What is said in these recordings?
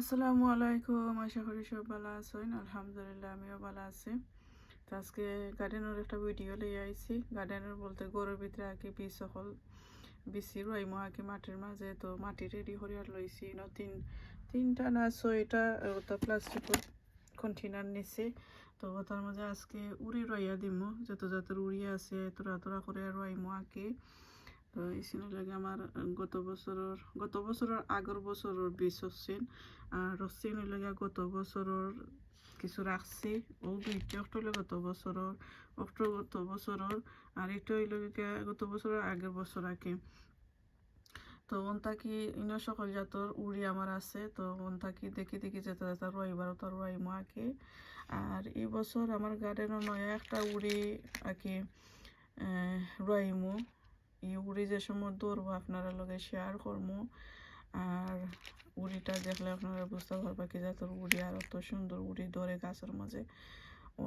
আসসালামু আলাইকুম, আশা করি সব ভালো আছেন। আলহামদুলিল্লাহ, আমিও ভালো আছি। তো আজকে গার্ডেনের একটা ভিডিও লিয়ে আইছি। গার্ডেনের বলতে গরুর ভিতরে আঁকি বীজ সকল বিচি রইমো আঁকি মাটির মাঝে তো মাটি রেডি করিয়া লইছি। ন তিন তিনটা না ছয়টা, ওটা প্লাস্টিকের কন্টেনার নিছি। তো তার মাঝে আজকে উড়ি রইয়া দিমো। যত যত উড়ি আছে, তোরা তোরা করে রইমো আঁকি তো ইসিনে লাগে আমার গত বছরের গত বছরের আগের বছরের বীজ হচ্ছেন। হচ্ছেন লাগে গত বছরের কিছু রাখছি ও একটা গত বছরের একটা গত বছরের আর এটা হইল গত বছরের আগের বছর আগে তো ওন থাকি ইনো সকল জাতর উড়ি আমার আছে। তো ওন থাকি দেখি দেখি যেতে যেতে রবিবার তো রইমো আঁকি। আর এই বছর আমার গার্ডেনও নয় একটা উড়ি আঁকি রইমো এই উড়ি যে সময় দৌড়বো আপনারা লগে শেয়ার করব আর উড়িটা দেখলে আপনারা বুঝতে পারবা কি যে তোর উড়ি আর অত সুন্দর উড়ি ধরে গাছের মাঝে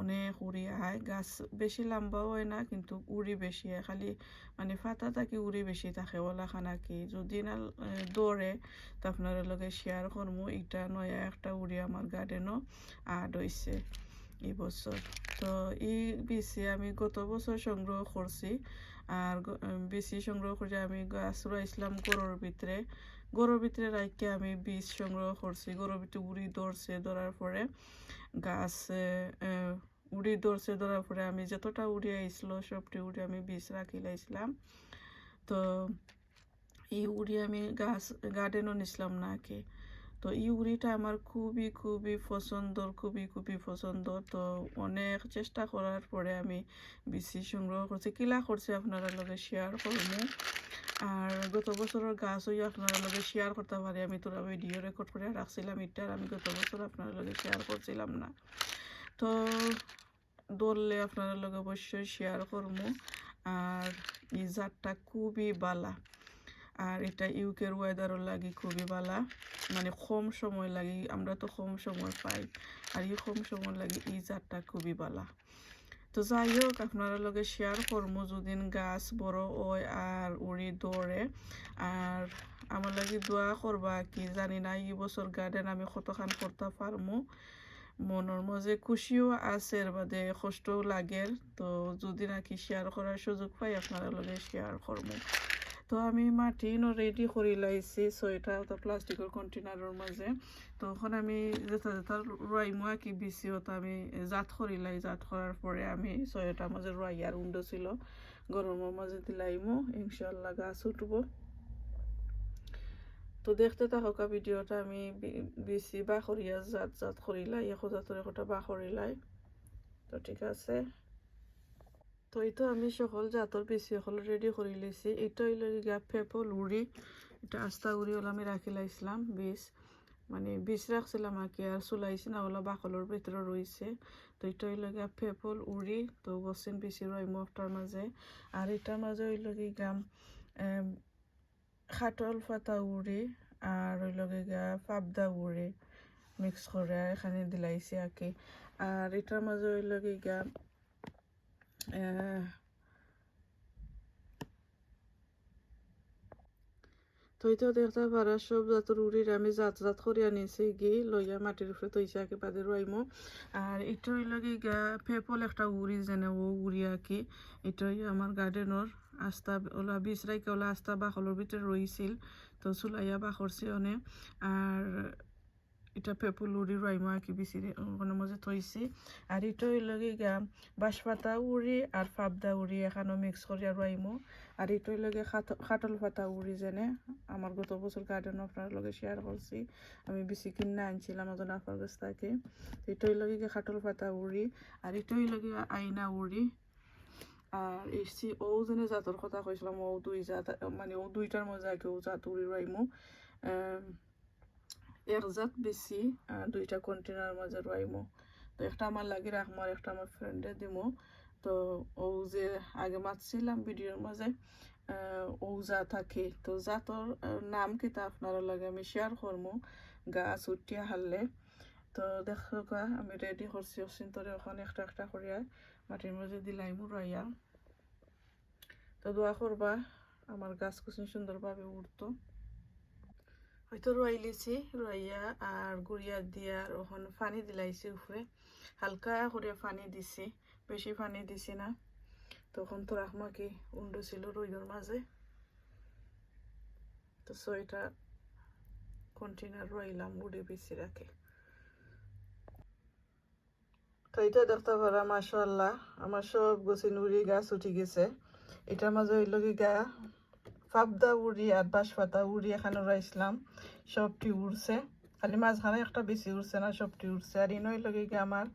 অনেক উড়ি আয় গাছ বেশি লম্বাও হয় না, কিন্তু উড়ি বেশি হয়। খালি মানে ফাতা থাকি, উড়ি বেশি থাকে ওলা খানা কি যদি না দৌড়ে তো আপনারা লগে শেয়ার করব এটা নয়া একটা উড়ি আমার গার্ডেনও আড হয়েছে এই বছর। তো এই বিচি আমি গত বছর সংগ্রহ করছি। আর বিচি সংগ্রহ করে আমি গাছ রয়েছিলাম গরুর ভিতরে। গরুর ভিতরে রাখকে আমি বীজ সংগ্রহ করছি। গরুর ভিতরে উড়ি ধরছে ধরার পরে গাছ উড়ি ধরছে ধরার পরে আমি যতটা উড়ি আইছিল সবটি উড়ি আমি বীজ রাখি লাইছিলাম। তো এই উড়ি আমি গাছ গার্ডেনও নিছিলাম না তো এই উড়িটা আমার খুবই খুবই পছন্দর খুবই খুবই পছন্দ। তো অনেক চেষ্টা করার পরে আমি বিচি সংগ্রহ করছি। কিলা করছি আপনারা লগে শেয়ার করব আর গত বছরের হইয়া আপনারা লগে শেয়ার করতে পারি। আমি তোরা ভিডিও রেকর্ড করে রাখছিলাম এটার আমি গত বছর আপনার লগে শেয়ার করছিলাম না। তো দললে আপনার লগে অবশ্যই শেয়ার করব আর এই জাতটা খুবই বালা। আর এটা ইউকের ওয়েদারও লাগি খুবই বালা। মানে কম সময় লাগি, আমরা তো কম সময় পাই। আর এই কম সময় লাগি এই জাতটা খুবই বালা। তো যাই হোক আপনারা লগে শেয়ার করব যদিন গাছ বড় হয় আর উড়ি দৌড়ে। আর আমার লাগে দোয়া করবা কি জানি না, এই বছর গার্ডেন আমি কতখান করতে পারমু। মনের মাঝে খুশিও আছে বাদে কষ্টও লাগে। তো যদি নাকি শেয়ার করার সুযোগ পাই, আপনারা লগে শেয়ার করব তো আমি মাটিনো ৰেডি কৰি লৈছি। ছয়টা এটা প্লাষ্টিকৰ কণ্টেইনাৰৰ মাজে। তো এখন আমি যেতিয়া যেতিয়া ৰুৱাই মোৱা কি বেছি আমি জাত কৰি লাই। জাত কৰাৰ পৰা আমি। ছয়টাৰ মাজে ৰুৱাই ইয়াৰ উন্দছিলোঁ গৰমৰ মাজে দিলাইমো ইনশ্বল গা চুটব। তো দেখতে থাকক ভিডিঅ'ত আমি বেছি বাখরিয়া জাত জাত খৰিলাই এশ একোটা কথা বা তো ঠিক আছে। তো এই তো আমি সকল জাতর বেশি সকল রেডি করে লিছি। এটা হইল গিয়া পেপল উড়ি এটা আস্তা উড়ি হলো আমি রাখি লাইছিলাম বীজ মানে বীজ রাখছিলাম আর কি আর চুলাইছি না ওলা বাকলের ভিতরে রয়েছে তো এটা হইল গিয়া পেপল উড়ি তো বসছেন বেশি রয় মুখটার মাঝে আর এটার মাঝে হইল কি গাম খাটল ফাতা উড়ি আর হইল গিয়া পাবদা উড়ি মিক্স করে এখানে দিলাইছি আর কি আর এটার মাঝে হইল গিয়া তইতেও দেখতে পারা সব জাতের উড়ির আমি জাত জাত করিয়া নিয়েছি গি লইয়া মাটির উপরে তৈছে আঁকি বাদে রইমো আর এটা হইল কি ফেপল একটা উড়ি যেনে ও উড়ি আঁকি এটা আমার গার্ডেনের আস্তা ওলা বিষ রাইকে ওলা আস্তা বাকলের ভিতরে রইছিল তো চুলাইয়া বাখরছি অনে আর এটা পেপুল উড়ি রাইমো আর কি বেশি ওখানের মাঝে থইছি। আর এটা হইল গিয়া বাঁশপাতা উড়ি আর ফাবদা উড়ি এখানেও মিক্স করিয়া রাইমো আর এটা হইল গিয়ে খাটল পাতা উড়ি যেনে আমার গত বছর গার্ডেন আপনার লগে শেয়ার করছি আমি বেশি কিনে আনছিলাম ওজন আপনার কাছ থেকে এটা হইল গিয়ে খাটল পাতা উড়ি আর এটা হইল আইনা উড়ি আর এসছি ও যেনে জাতর কথা কইছিলাম ও দুই জাত মানে ও দুইটার মধ্যে আগে ও জাত উড়ি রাইমো এক জাত বেশি দুইটা কন্টেনার মাঝে রইমো। তো একটা আমার লাগে রাখব আর একটা আমার ফ্রেন্ডে দিমো। তো ও যে আগে মাতছিলাম ভিডিওর মাঝে ও যা থাকে। তো জাতর নাম কিতা আপনারা লাগে আমি শেয়ার করব গাছ উঠিয়া হারলে। তো দেখো আমি রেডি করছি। অচিন্তরে ওখানে একটা একটা করিয়া মাটির মাঝে দিলাইমু রইয়া। তো দোয়া করবা, আমার গাছ কুচিন সুন্দরভাবে উঠতো হয়তো রুয়াই লিছি রুয়াইয়া আর গুড়িয়া দিয়া আর ওখানে পানি দিলাইছি উপরে। হালকা করে পানি দিছি, বেশি পানি দিছি না। তখন তো রাখমাকি উন্ডো ছিল রইদর মাঝে। তো ছয়টা কন্টেনার রইলাম উড়ে বেশি রাখে। তো এটা দেখতে পারা মাশাল্লাহ আমার সব গোছি নুড়ি গাছ উঠে গেছে। এটার মাঝে হইল কি গা পাবদা উড়ি আর বাঁশপাতা উড়ি এখানে রাইছিলাম সবটি উড়ছে। খালি মাঝখানে একটা বেশি উড়ছে না, সবটি উড়ছে। আর ইনই লগে গিয়ে আমার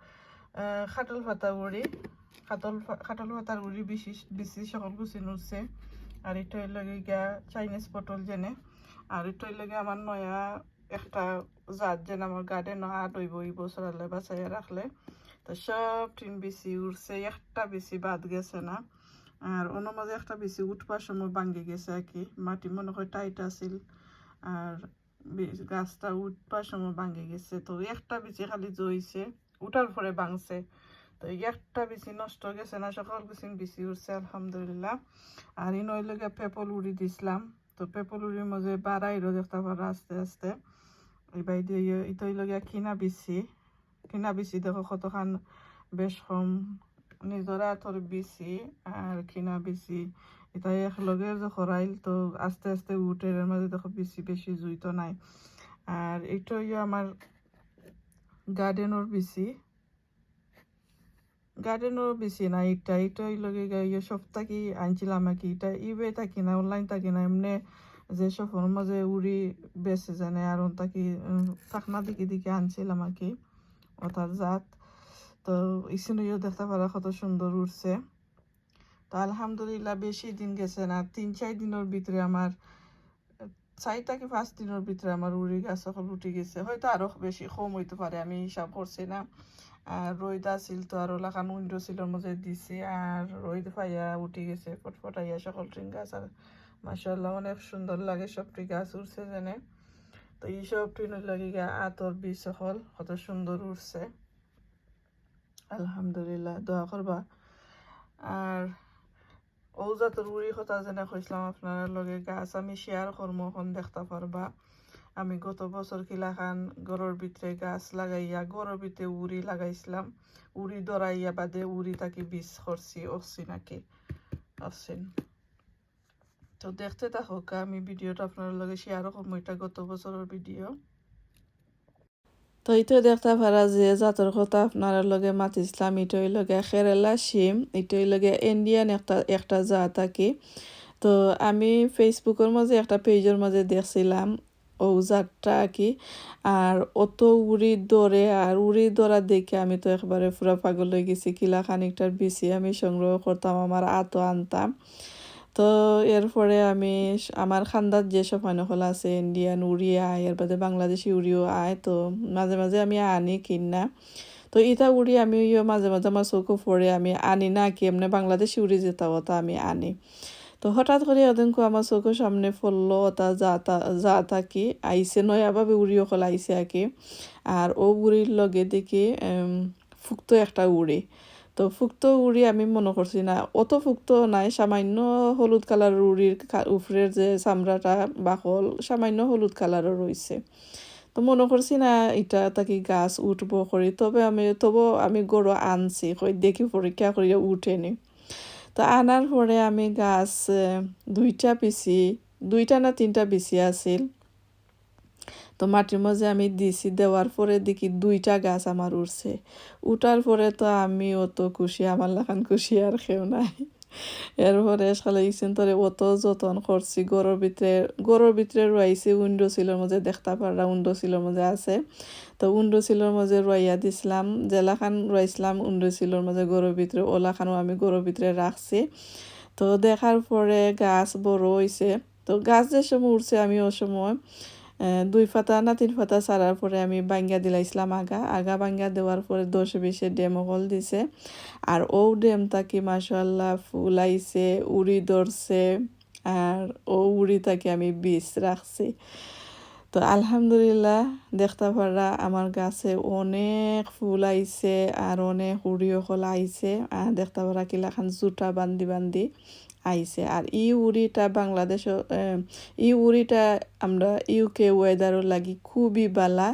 খাটল পাতা উড়ি, খাটল খাটল পাতার উড়ি বেশি বেশি সকল গুছি উড়ছে। আর এটা লগে গিয়া চাইনিজ পটল জেনে। আর এটা লগে আমার নয়া একটা জাত যেন আমার গার্ডেন আট হইব এই বছর বাঁচাইয়া রাখলে। তো সব টিন বেশি উড়ছে, একটা বেশি বাদ গেছে না। আর অন্য মাঝে একটা বেশি উঠবার সময় ভাঙ্গি গেছে আর কি। মাটি মনে হয় টাইট আছিল আর গাছটা উঠবার সময় ভাঙ্গি গেছে। তো একটা বেশি খালি জইছে, উঠার পরে ভাঙছে। তো একটা বেশি নষ্ট গেছে না, সকাল কিছু বেশি উঠছে, আলহামদুলিল্লাহ। আর এই নইলে পেপল উড়ি দিছিলাম। তো পেপল উড়ির মাঝে বাড়াইরো দেখতে পারো আস্তে আস্তে। এই বাই দিয়ে ইতই লগিয়া কিনা বেশি কিনা বেশি দেখো কতখান বেশ কম নিজরা তোর বেশি আর কিনা বেশি এটা একলগে যে খরাইল তো আস্তে আস্তে উঠে এর মাঝে দেখো বেশি বেশি জুই তো নাই। আর এইটা ইয়ে আমার গার্ডেনের বেশি গার্ডেনের বেশি না এটা এটা লগে ইয়ে সপ্তাহ কি আনছিলাম আর কি এটা ইবে থাকি না অনলাইন থাকি না এমনি যে সফর মাঝে উড়ি বেছে জানে আর তাকি থাকনা দিকে দিকে আনছিলাম আর কি ওটার জাত তো ইসিনইও দেখতে পারা কত সুন্দর উঠছে তো আলহামদুলিল্লাহ বেশি দিন গেছে না, তিন চার দিনের ভিতরে আমার, চার থেকে পাঁচ দিনের ভিতরে আমার উড়ি গাছ সকল উঠে গেছে। হয়তো আরও বেশি কম হইতে পারে, আমি হিসাব করছি না। আর রোদ আছিল তো আর ওলাখান উইন্ডো ছিল মধ্যে দিছি। আর রোদ পাইয়া উঠে গেছে ফটফটাইয়া সকল ট্রিং গাছ। আর মাসাল্লাহ অনেক সুন্দর লাগে সবটি গাছ উঠছে জেনে তো এই সব ট্রিনের লাগে গিয়া আতর বীজ সকল কত সুন্দর উঠছে আলহামদুলিল্লাহ, দোয়া করবা। আর ও জাতের উড়ি কথা যেনে কইসলাম আপনার লগে গাছ আমি শেয়ার করব এখন দেখতে পারবা আমি গত বছর কিলাখান গরুর ভিতরে গাছ লাগাইয়া গরুর ভিতরে উড়ি লাগাইছিলাম। উড়ি দরাইয়া বাদে উড়ি তাকে বীজ করছি অসি নাকি? অসিন তো দেখতে থাকুক, আমি ভিডিওটা আপনার লগে শেয়ার করব এটা গত বছরের ভিডিও তো এইটো দেখতে পারা যে জাতর কথা আপনার লগে মাতিছিলাম এটাই লগে কেরালা শিম এটাই লগে ইন্ডিয়ান একটা একটা জাত আর কি তো আমি ফেসবুকের মাঝে একটা পেজের মাঝে দেখছিলাম ও জাতটা কি আর অত উড়ি দৌড়ে আর উড়ি দৌড়া দেখে আমি তো একবারে পুরা পাগল হয়ে গেছি, কিলা খানিকটার বেশি আমি সংগ্রহ করতাম আমার আতো আনতাম। তো এরপরে আমি আমার খান্দার যেসব মানুষগুলো আছে ইন্ডিয়ান উড়ি আয় এর বাদে বাংলাদেশি উড়িও আয়, তো মাঝে মাঝে আমি আনি, কিনা। তো ইটা উড়ি আমি মাঝে মাঝে আমার চোখে পড়ে, আমি আনি না কি, এমনি বাংলাদেশি উড়ি যেটা, ওটা আমি আনি। তো হঠাৎ করে ওদিনকে আমার চোখের সামনে পড়ল, ওটা যা তা- যা থাকি আইসে নয়াভাবে উড়ি অকল আইসে আর কি। আর ও উড়ির লগে দেখি ফুক্ত একটা উড়ি। তো ফুক্ত উড়ি আমি মনে করছি না। অত ফুক্ত নাই, সামান্য হলুদ কালারের উড়ির উপরের যে চামড়াটা, বাকল, সামান্য হলুদ কালারের রয়েছে। তো মনে করছি না, এটা তাকে গাছ উঠব করি। তবে আমি তবু আমি গরু আনছি দেখি পরীক্ষা করিয়া উঠেনি। তো আনার পরে আমি গাছ দুইটা পিসি, দুইটা না তিনটা পিসি আছিল। তো মাটির মাঝে আমি দিছি, দেওয়ার পরে দেখি দুইটা গাছ আমার উঠছে উঠার পরে তো আমি অত খুশি, আমার লাখান খুশি আর কেউ নাই। এরপরে সালে ইসেন তোরে অত যতন করছি, গরুর ভিতরে গরুর ভিতরে রয়েছে উইন্ডো সিলের মধ্যে, দেখতে পারা উইন্ডো সিলের মধ্যে আছে। তো উইন্ডো সিলের মধ্যে রইয়া দিছিলাম জেলাখান রয়েছিলাম উইন্ডো সিলের মধ্যে গরুর ভিতরে ওলাখানও আমি গরুর ভিতরে রাখছি। তো দেখার পরে গাছ বড় হয়েছে তো গাছ যে সময় উঠছে আমি ও সময় দুই পাতা না তিন পাতা ছাড়ার পরে আমি বাঙ্গা দিলাইছিলাম আগা। আগা বাঙ্গা দেওয়ার পরে দশ বিশে ডেম হল দিছে। আর ও ডেমটাকে মাসাল্লাহ ফুলাইছে, উড়ি ধরছে, আর ও উড়ি তাকে আমি বীজ রাখছি। তো আলহামদুলিল্লাহ, দেখতে পারা আমার গাছে অনেক ফুল আইছে আর অনেক উড়িও কল আইছে। আর দেখতে পারা কিলাখান জুটা বান্ধি বান্ধি আইছে। আর ই উড়িটা বাংলাদেশ ই উড়িটা আমরা ইউকে ওয়েদারও লাগি খুবই বালা।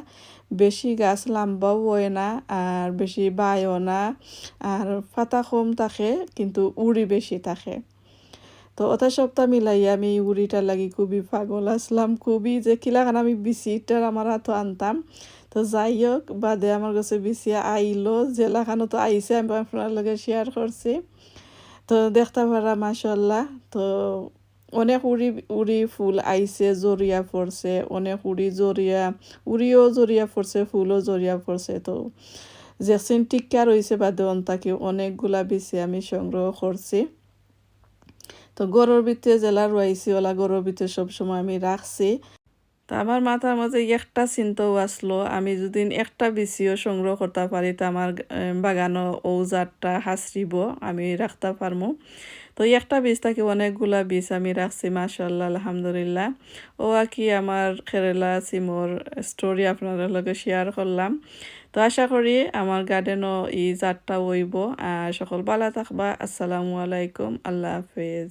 বেশি গাছ লাম্বাও হয় না, আর বেশি বায়ও না, আর পাতা কম থাকে, কিন্তু উড়ি বেশি থাকে। তো ওটা সপ্তাহ মিলাইয়া আমি উড়িটা লাগি খুবই পাগল আসলাম, খুবই যে কিলাখান আমি বিচিটার আমার হাতও আনতাম। তো যাই হোক বাদে আমার কাছে বিচি আইলো জেলাখানো তো আইসে আমি আপনার লগে শেয়ার করছি। তো দেখতে পারা মাসাল্লাহ তো অনেক উড়ি উড়ি ফুল আইছে, জরিয়া পড়ছে, অনেক উড়ি জরিয়া, উড়িও জরিয়া পড়ছে, ফুলও জরিয়া পড়ছে। তো জেসিন টিক্কা রয়েছে বা দেওয়ান অনেকগুলা বিছে আমি সংগ্রহ করছি। তো গরুর ভিতরে জেলা রয়েছি, ওলা গরুর ভিতরে সবসময় আমি রাখছি। তা আমার মাথার মাঝে একটা চিন্তাও আসলো, আমি যদি একটা বিচিও সংগ্রহ করতে পারি তো আমার বাগানও ঔজারটা হাসরিব আমি রাখতে পারব তো একটা বীজ থাকে, অনেকগুলা বীজ আমি রাখছি মাসাল্লাহ আলহামদুলিল্লাহ। ও কি আমার কেরেলা সিমোর স্টোরি আপনাদের লগে শেয়ার করলাম। তো আশা করি আমার গার্ডেনও এই জাতটা ওইব আর সকল ভালো থাকবা, আসসালামু আলাইকুম, আল্লাহ হাফেজ।